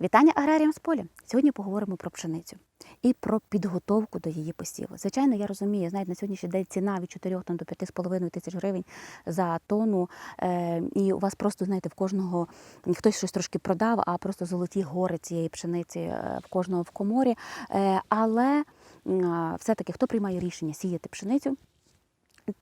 Вітання аграріям з поля. Сьогодні поговоримо про пшеницю і про підготовку до її посіву. Звичайно, я розумію, знаєте, на сьогоднішній день ціна від 4 там, до 5,5 тисяч гривень за тонну. Е, і у вас просто, знаєте, в кожного хтось щось трошки продав, а просто золоті гори цієї пшениці е, в кожного в коморі. Е, але а, все-таки хто приймає рішення сіяти пшеницю?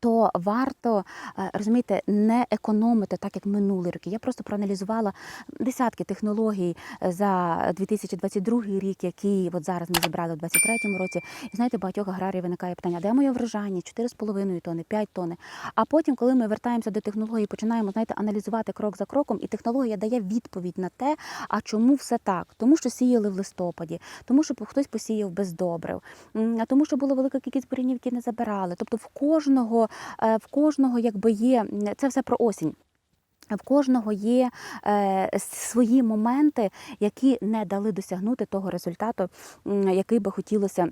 То варто е, розумієте, не економити так, як минулі роки. Я просто проаналізувала десятки технологій е, за 2022 рік, які от зараз ми зібрали у 2023 році. І знаєте, багатьох аграріїв виникає питання, де моє врожання? 4,5 тонни, 5 тонни. А потім, коли ми вертаємося до технології, починаємо знаєте, аналізувати крок за кроком, і технологія дає відповідь на те, а чому все так? Тому що сіяли в листопаді, тому що хтось посіяв без добрив, тому, що була велика кількість бурянів, які не забирали. Тобто в кожного е, в кожного якби є це все про осінь. В кожного є е, свої моменти, які не дали досягнути того результату, який би хотілося.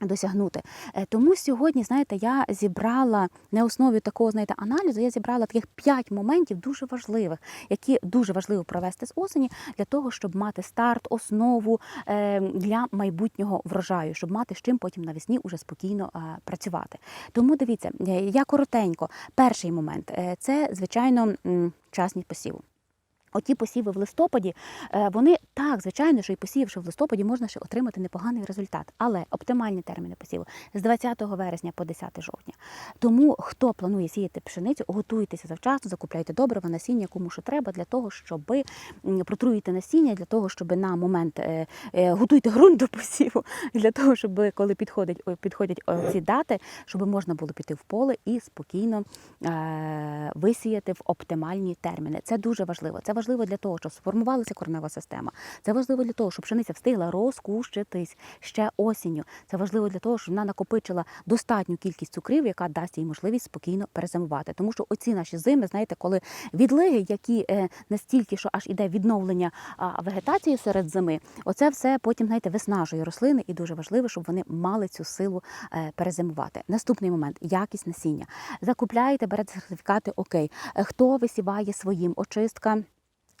Досягнути Е, тому сьогодні, знаєте, я зібрала на основі такого знаєте, аналізу. Я зібрала таких п'ять моментів дуже важливих, які дуже важливо провести з осені для того, щоб мати старт, основу е, для майбутнього врожаю, щоб мати з чим потім навесні уже спокійно е, працювати. Тому дивіться, я коротенько. Перший момент це звичайно м, часність посіву. Оті посіви в листопаді, е, вони так, звичайно, що і посіявши в листопаді, можна ще отримати непоганий результат. Але оптимальні терміни посіву з 20 вересня по 10 жовтня. Тому хто планує сіяти пшеницю, готуйтеся завчасно, закупляйте добрива, насіння, кому що треба, для того, щоб протруїти насіння, для того, щоб на момент е, е, готуйте ґрунт до посіву, для того, щоб коли підходять, підходять ці дати, щоб можна було піти в поле і спокійно висіяти в оптимальні терміни. Це дуже важливо. Це важливо для того, щоб сформувалася коренева система. Це важливо для того, щоб пшениця встигла розкущитись ще осінню. Це важливо для того, щоб вона накопичила достатню кількість цукрів, яка дасть їй можливість спокійно перезимувати. Тому що оці наші зими, знаєте, коли відлиги, які е, настільки, що аж іде відновлення вегетації серед зими, оце все потім знаєте, виснажує рослини, і дуже важливо, щоб вони мали цю силу е, перезимувати. Наступний момент якість насіння. Закупляєте, берете сертифікати. Окей, Е, хто висіває своїм очистка.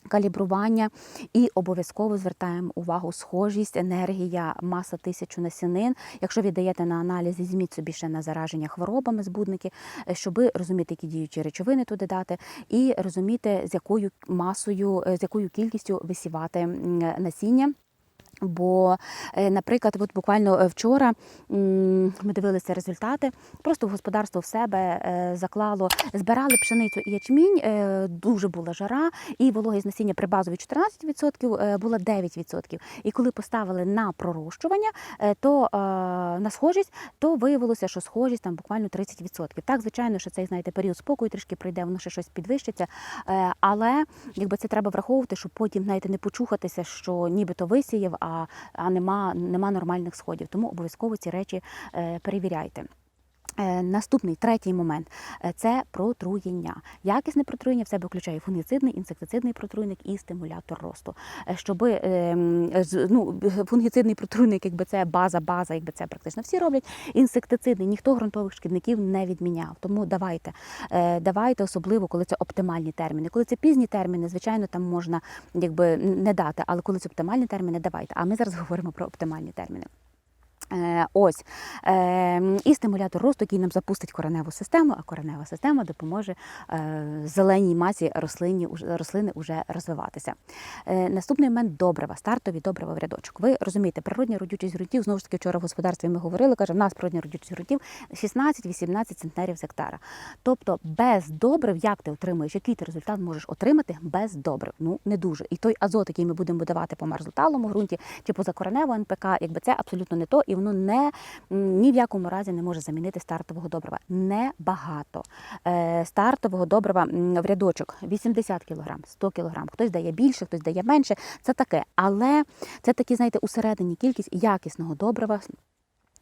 Калібрування і обов'язково звертаємо увагу схожість, енергія, маса тисячу насінин. Якщо віддаєте на аналіз, візьміть собі ще на зараження хворобами збудники, е, щоб розуміти, які діючі речовини туди дати, і розуміти, з якою масою, е, з якою кількістю висівати насіння. Бо, е, наприклад, от буквально е, вчора ми дивилися результати. Просто в господарство в себе е, заклало, збирали пшеницю і ячмінь, дуже була жара, і вологість насіння при базовій 14% е, була 9%. І коли поставили на пророщування, то на схожість, то виявилося, що схожість там буквально 30%. Так, звичайно, що цей знаєте період спокою трішки пройде, воно ще щось підвищиться. Але якби це треба враховувати, щоб потім знаєте, не почухатися, що нібито висіяв, а, а нема, нема нормальних сходів. Тому обов'язково ці речі е, перевіряйте. Е, Наступний третій момент е, це протруєння. Якісне протруєння в себе включає фунгіцидний, інсектицидний протруйник і стимулятор росту. Е, Щоб ну, фунгіцидний протруйник, якби це база, база, якби це практично всі роблять. Інсектицидний ніхто ґрунтових шкідників не відміняв. Тому давайте, давайте, особливо, коли це оптимальні терміни. Коли це пізні терміни, звичайно, там можна якби не дати, але коли це оптимальні терміни, давайте. А ми зараз говоримо про оптимальні терміни. Е, Ось е, і стимулятор росту, який нам запустить кореневу систему, а коренева система допоможе е, зеленій масі рослині, рослини вже розвиватися. Е, Наступний момент добрива, стартові добрива в рядочок. Ви розумієте, природня родючість ґрунтів, знову ж таки, вчора в господарстві ми говорили, каже, в нас природня родючість ґрунтів 16-18 центнерів з гектара. Тобто без добрив, як ти отримуєш, який ти результат можеш отримати без добрив? Ну не дуже. І той азот, який ми будемо давати по мерзлоталому ґрунті чи по закореневу НПК, якби це абсолютно не то, і воно не ні в якому разі не може замінити стартового добрива. Небагато. Е, стартового добрива в рядочок 80 кг, 100 кг. Хтось дає більше, хтось дає менше. Це таке. Але це такі, знаєте, усередині кількість якісного добрива.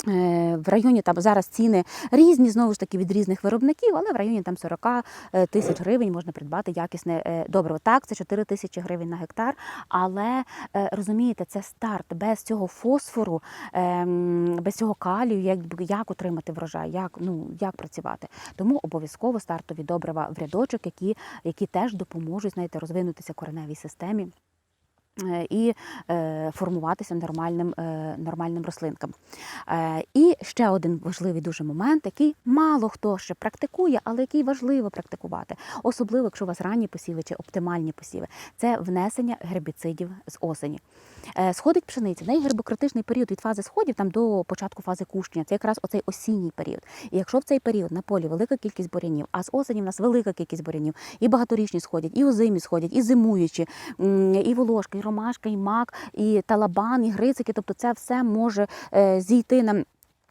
Е, В районі там зараз ціни різні, знову ж таки від різних виробників, але в районі там 40 е, тисяч гривень можна придбати якісне е, добриво. Так, це 4 тисячі гривень на гектар, але розумієте, це старт без цього фосфору, ем, без цього калію, як, як отримати врожай, як, ну, як працювати. Тому обов'язково стартові добрива в рядочок, які, які теж допоможуть знаєте, розвинутися кореневій системі і е, формуватися нормальним, е, нормальним рослинкам. Е, І ще один важливий дуже момент, який мало хто ще практикує, але який важливо практикувати, особливо якщо у вас ранні посіви чи оптимальні посіви, це внесення гербіцидів з осені. Е, Сходить пшениця, в неї гербокритичний період від фази сходів там до початку фази кущення. Це якраз оцей осінній період. І якщо в цей період на полі велика кількість бурянів, а з осені в нас велика кількість бурянів, і багаторічні сходять, і озимі сходять, і зимуючі, і волошка, і ромашка, і мак, і талабан, і грицики. Тобто це все може е, зійти нам.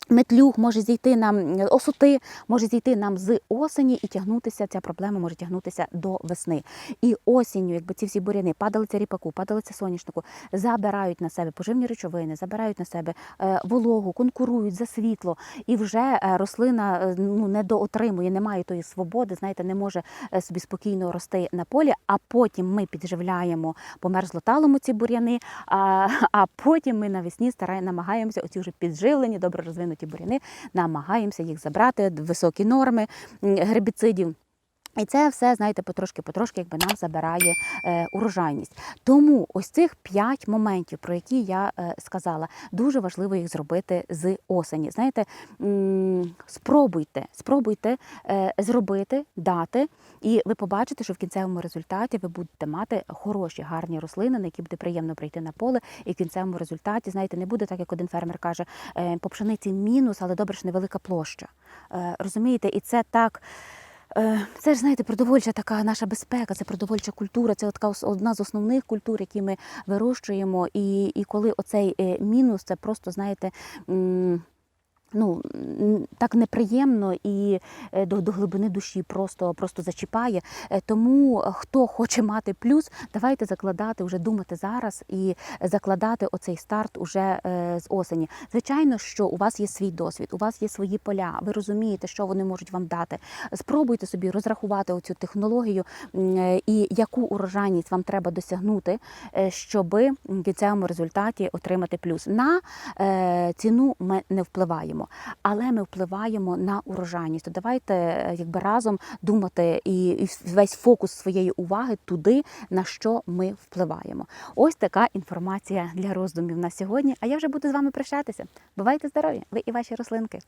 Метлюг може зійти нам е, осути, може зійти нам з осені і тягнутися. Ця проблема може тягнутися до весни. І осінню, якби ці всі буряни, падалиця ріпаку, падалиця соняшнику, забирають на себе поживні речовини, забирають на себе е, вологу, конкурують за світло, і вже е, рослина ну не доотримує, не має тої свободи, знаєте, не може собі спокійно рости на полі. А потім ми підживляємо померзлоталому ці бур'яни. А, а потім ми навесні стараємо, намагаємося оці вже підживлені, добре розвинуті бур'яни, намагаємося їх забрати, високі норми гербіцидів. І це все, знаєте, потрошки-потрошки якби нам забирає е, урожайність. Тому ось цих п'ять моментів, про які я е, сказала, дуже важливо їх зробити з осені. Знаєте, спробуйте, спробуйте е, зробити, дати, і ви побачите, що в кінцевому результаті ви будете мати хороші, гарні рослини, на які буде приємно прийти на поле. І в кінцевому результаті, знаєте, не буде так, як один фермер каже, е, по пшениці мінус, але добре, що невелика площа. Е, розумієте, і це так. Е, Це ж знаєте, продовольча така наша безпека, це продовольча культура. Це така одна з основних культур, які ми вирощуємо. І, і коли оцей е, мінус, це просто знаєте. Ну так неприємно і е, до, до глибини душі просто, просто зачіпає. Е, Тому е, хто хоче мати плюс, давайте закладати вже думати зараз і закладати оцей старт уже з осені. Звичайно, що у вас є свій досвід, у вас є свої поля. Ви розумієте, що вони можуть вам дати. Спробуйте собі розрахувати оцю технологію і яку урожайність вам треба досягнути, щоби в кінцевому результаті отримати плюс. На ціну ми не впливаємо, але ми впливаємо на урожайність. То давайте е, якби разом думати і весь фокус своєї уваги туди, на що ми впливаємо. Ось така інформація для роздумів на сьогодні. А я вже буду з вами прощатися. Бувайте здорові! Ви і ваші рослинки.